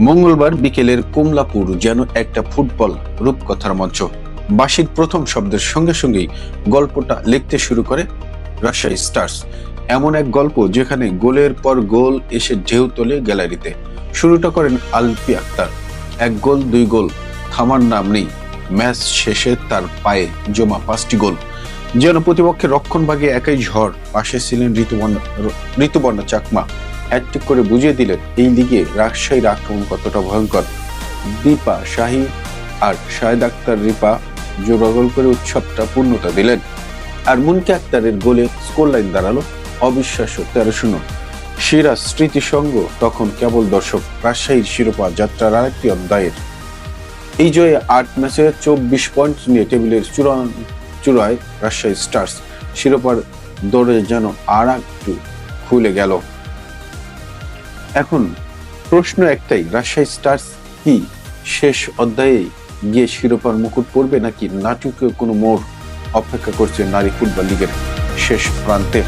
মঙ্গলবার বিকেলের কমলাপুর যেন একটা ফুটবল রূপকথার মঞ্চ। বাসির প্রথম শব্দের সঙ্গে সঙ্গেই গল্পটা লিখতে শুরু করে রাজশাহী স্টার্স। এমন এক গল্প যেখানে গোলের পর গোল এসে ঢেউ তোলে গ্যালারিতে। শুরুটা করেন আলপি আক্তার। এক গোল, দুই গোল, থামার নাম নেই। ম্যাচ শেষে তার পায়ে জমা পাঁচটি গোল। যেন প্রতিপক্ষের রক্ষণভাগে একাই ঝড়। পাশে ছিলেন ঋতুবর্ণা ঋতুবর্ণা চাকমা। হ্যাট্রিক করে বুঝিয়ে দিলেন এই লিগে রাজশাহীর আক্রমণ কতটা ভয়ঙ্কর। দীপা, শাহী আর শাহেদ আক্তার রিপা জোড়া গোল করে উৎসবটা পূর্ণতা দিলেন। আর মুনকে আক্তারের গোলে স্কোর লাইন দাঁড়াল অবিশ্বাস্য তেরো শূন্য। সিরাজ স্মৃতিসঙ্গ তখন কেবল দর্শক রাজশাহীর শিরোপা যাত্রার আরেকটি অধ্যায়ের। এই জয়ে আট ম্যাচে চব্বিশ পয়েন্ট নিয়ে টেবিলের চূড়ান, চূড়ায় রাজশাহী স্টার্স শিরোপার দৌড়ে যেন আর একটু খুলে গেল। এখন প্রশ্ন একটাই, রাজশাহী স্টার্স কি শেষ অধ্যায়ে গিয়ে শিরোপার মুকুট পড়বে নাকি নাটকীয় কোনো মোড় অপেক্ষা করছে নারী ফুটবল লিগের শেষ প্রান্তে?